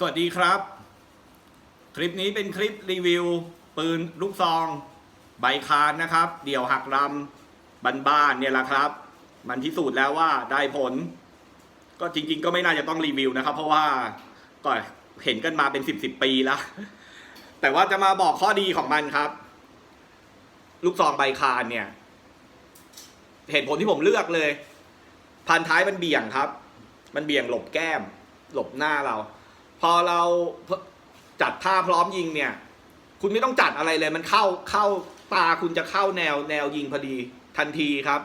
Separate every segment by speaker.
Speaker 1: สวัสดีครับ คลิปนี้เป็นคลิปรีวิว ปืนลูกซอง ใบคานนะครับ เดี่ยวหักลำบ้านเนี่ยแหละครับ มันพิสูจน์แล้วว่าได้ผล ก็จริง ๆ ก็ไม่น่าจะต้องรีวิวนะครับ เพราะว่าก็เห็นกันมาเป็นสิบสิบปีแล้ว แต่ว่าจะมาบอกข้อดีของมันครับ ลูกซองใบคานเนี่ย เหตุผลที่ผมเลือกเลย พันท้ายมันเบี่ยงครับ มันเบี่ยงหลบแก้ม หลบหน้าเรา พอเราจัดท่าพร้อมยิงเนี่ย คุณไม่ต้องจัดอะไรเลย มันเข้าเข้าตาคุณจะเข้าแนวแนวยิงพอดีทันทีครับ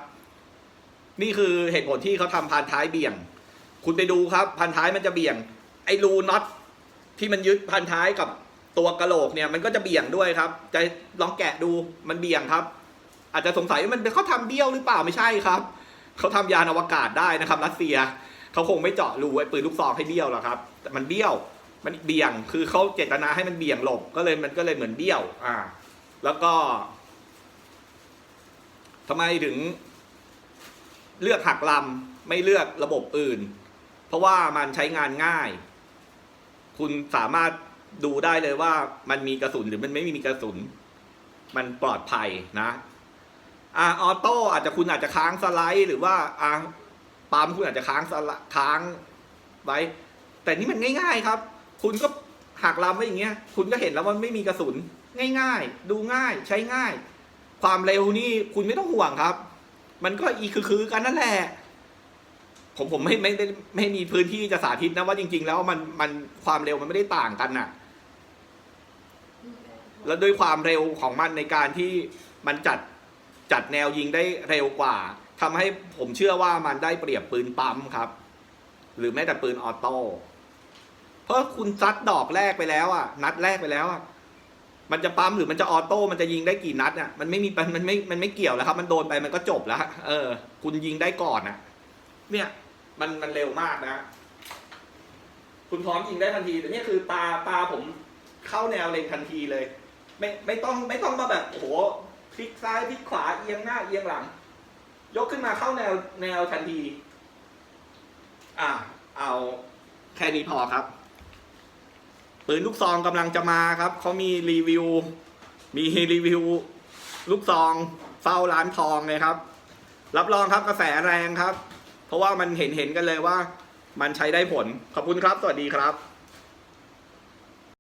Speaker 1: นี่คือเหตุผลที่เขาทำพันท้ายเบี่ยง คุณไปดูครับ พันท้ายมันจะเบี่ยง ไอ้รูน็อตที่มันยึดพันท้ายกับตัวกระโหลกเนี่ยมันก็จะเบี่ยงด้วยครับ จะลองแกะดูมันเบี่ยงครับ อาจจะสงสัยว่ามันเขาทำเบี้ยวหรือเปล่าไม่ใช่ครับเขาทำยานอวกาศได้นะครับ รัสเซีย เขาคงไม่เจาะรูไอ้ปืนลูกซองให้เบี้ยวหรอกครับแต่มันเบี้ยวมันเบี่ยง คือเขาเจตนาให้มันเบี่ยงหลบก็เลยมันก็เลยเหมือนเบี้ยว อ่า แล้วก็ทำไมถึง เลือกหักลำไม่เลือกระบบอื่น เพราะว่ามันใช้งานง่าย คุณสามารถดูได้เลยว่ามันมีกระสุนหรือมันไม่มีกระสุน มันปลอดภัยนะอ่าออโต้อาจจะคุณอาจจะค้างสไลด์ หรือว่าอ่า ปั๊มคุณอาจจะค้างสลด์ค้างไว้ แต่นี่มันง่าย ๆครับ คุณก็หักลำไว้อย่างเงี้ย คุณก็เห็นแล้วว่าไม่มีกระสุน ง่ายๆ ดูง่ายใช้ง่าย ความเร็วนี่คุณไม่ต้องห่วงครับ มันก็อีคือคือกันนั่นแหละผมผมไม่ไม่ได้ไม่มีพื้นที่จะสาธิตนะว่าจริง ๆ แล้วมันมันความเร็วมันไม่ได้ต่างกันน่ะ แล้วด้วยความเร็วของมันในการที่มันจัดจัดแนวยิงได้เร็วกว่า ทำให้ผมเชื่อว่ามันได้เปรียบปืนปั๊มครับ หรือแม้แต่ปืนออโต้เพราะคุณซัดดอกแรกไปแล้วอะ นัดแรกไปแล้วอะมันจะปั๊มหรือมันจะออโต้มันจะยิงได้กี่นัดอะมันไม่มีมันไม่มันไม่เกี่ยวแล้วครับ มันโดนไปมันก็จบแล้วเออ คุณยิงได้ก่อนอะ เนี่ย มันมันเร็วมากนะคุณพร้อมยิงได้ทันทีแต่นี่คือตาตาผมเข้าแนวเล็งทันทีเลย ไม่ไม่ต้องไม่ต้องมาแบบโอ้โหพลิกซ้ายพลิกขวาเอียงหน้าเอียงหลัง ยกขึ้นมาเข้าแนวแนวทันที อะเอาแค่นี้พอครับ ปืนลูกซองกำลังจะมาครับ เขามีรีวิว มีรีวิว ลูกซอง เฝ้าร้านทองเลยครับ รับรองครับกระแสแรงครับ เพราะว่ามันเห็นเห็นกันเลยว่า มันใช้ได้ผล ขอบคุณครับ สวัสดีครับ